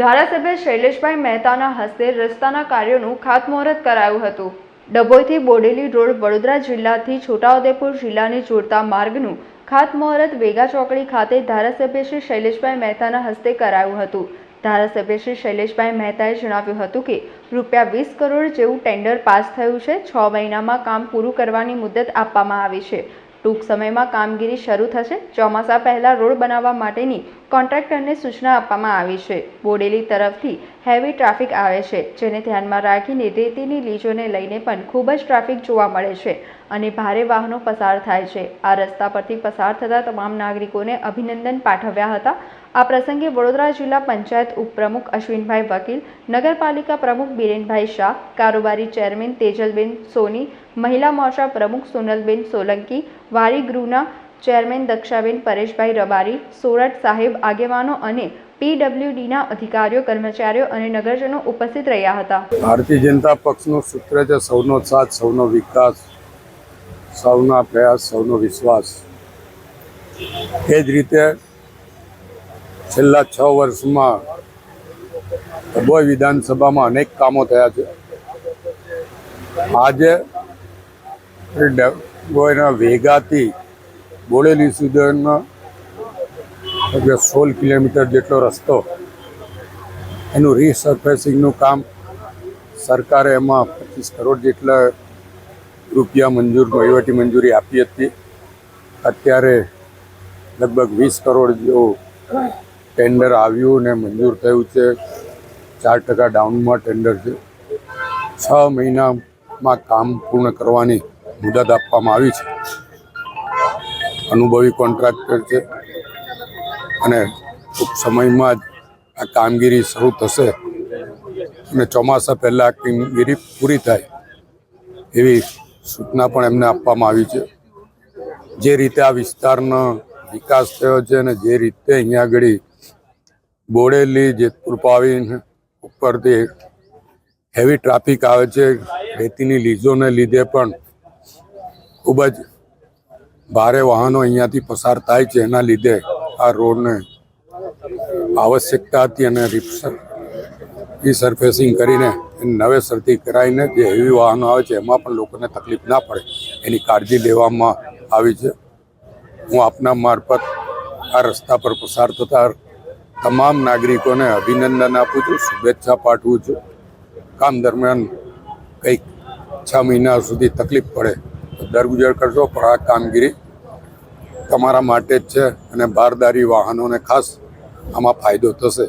ધારાસભ્ય શૈલેષભાઈ મહેતાના હસ્તે રસ્તાના કાર્યોનું ખાતમુહૂર્ત કરાયું હતું. ડભોઈથી બોડેલી રોડ વડોદરા જિલ્લાથી છોટાઉદેપુર જિલ્લાને જોડતા માર્ગનું ખાતમુહૂર્ત વેગા ચોકડી ખાતે ધારાસભ્ય શ્રી શૈલેષભાઈ મહેતાના હસ્તે કરાયું હતું. ધારાસભ્ય શ્રી શૈલેષભાઈ મહેતાએ જણાવ્યું હતું કે, રૂપિયા વીસ કરોડ જેવું ટેન્ડર પાસ થયું છે. છ મહિનામાં કામ પૂરું કરવાની મુદત આપવામાં આવી છે. ટૂંક સમયમાં કામગીરી શરૂ થશે. ચોમાસા પહેલાં રોડ બનાવવા માટેની કોન્ટ્રાક્ટરને સૂચના આપવામાં આવી છે. બોડેલી તરફથી હેવી ટ્રાફિક આવે છે, જેને ધ્યાનમાં રાખીને રેતીની લીજોને લઈને પણ ખૂબ જ ટ્રાફિક જોવા મળે છે અને ભારે વાહનો પસાર થાય છે. આ રસ્તા પરથી પસાર થતા તમામ નાગરિકોને અભિનંદન પાઠવ્યા હતા. આ પ્રસંગે વડોદરા જિલ્લા પંચાયત ઉપપ્રમુખ અશ્વિનભાઈ વકીલ, નગરપાલિકા પ્રમુખ બિરેનભાઈ શાહ, કારોબારી ચેરમેન તેજલબેન સોની, મહિલા મોરચા પ્રમુખ સોનલબેન સોલંકી, વારી ગૃહના ચેરમેન દક્ષાબેન પરેશભાઈ રબારી, સોરઠ સાહેબ આગેવાનો અને પીડબ્લ્યુડીના અધિકારીઓ, કર્મચારીઓ અને નગરજનો ઉપસ્થિત રહ્યા હતા. ભારતીય જનતા પક્ષનું સૂત્ર છે, સૌનો સાથ, સૌનો વિકાસ, સૌના પ્રયાસ, સૌનો વિશ્વાસ. એ જ રીતે છેલ્લા છ વર્ષમાં ડભોઈ વિધાનસભામાં અનેક કામો થયા છે. આજે ડભોઈના વેગાથી બોડેલી સુધીનો લગભગ સોળ કિલોમીટર જેટલો રસ્તો એનું રીસર્ફેસિંગનું કામ સરકારે એમાં પચીસ કરોડ જેટલા રૂપિયા મંજૂર વહીવટી મંજૂરી આપી હતી. અત્યારે લગભગ વીસ કરોડ જેવું ટેન્ડર આવ્યું ને મંજૂર થયું છે. ચાર ટકા ડાઉનમાં ટેન્ડર છે. છ મહિનામાં કામ પૂર્ણ કરવાની મુદત આપવામાં આવી છે. અનુભવી કોન્ટ્રાક્ટર છે. અને ટૂંક સમયમાં જ આ કામગીરી શરૂ થશે. અને ચોમાસા પહેલાં આ કામગીરી પૂરી થાય એવી સૂચના પણ એમને આપવામાં આવી છે. જે રીતે આ વિસ્તારનો વિકાસ થયો છે અને જે રીતે અહીંયા આગળ બોડેલી, જેતપુર પાવીને ઉપરથી હેવી ટ્રાફિક આવે છે. રેતીની લીઝોને લીધે પણ ખૂબ જ ભારે વાહનો અહીંયાથી પસાર થાય છે. એના લીધે આ રોડને આવશ્યકતા હતી અને સરફેસિંગ કરીને નવેસરથી કરાવીને જે હેવી વાહનો આવે છે, એમાં પણ લોકોને તકલીફ ના પડે. એની કાળજી લેવામાં આવી છે. હું આપના મારફત આ રસ્તા પર પસાર થતા તમામ નાગરિકોને અભિનંદન આપું છું, શુભેચ્છા પાઠવું છું. કામ દરમિયાન કંઈક છ મહિના સુધી તકલીફ પડે દરગુજર કરશો, પણ આ કામગીરી તમારા માટે જ છે અને બારદારી વાહનોને ખાસ આમાં ફાયદો થશે.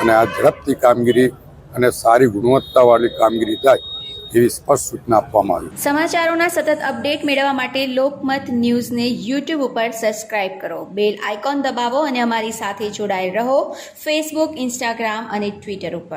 અને આ ઝડપથી કામગીરી અને સારી ગુણવત્તાવાળી કામગીરી થાય એવી સ્પષ્ટ સૂચના આપવામાં આવી. સમાચારોના સતત અપડેટ મેળવવા માટે લોકમત ન્યૂઝને યુટ્યુબ ઉપર સબસ્ક્રાઇબ કરો. બેલ આઇકોન દબાવો અને અમારી સાથે જોડાયેલ રહો ફેસબુક, ઇન્સ્ટાગ્રામ અને ટ્વિટર ઉપર.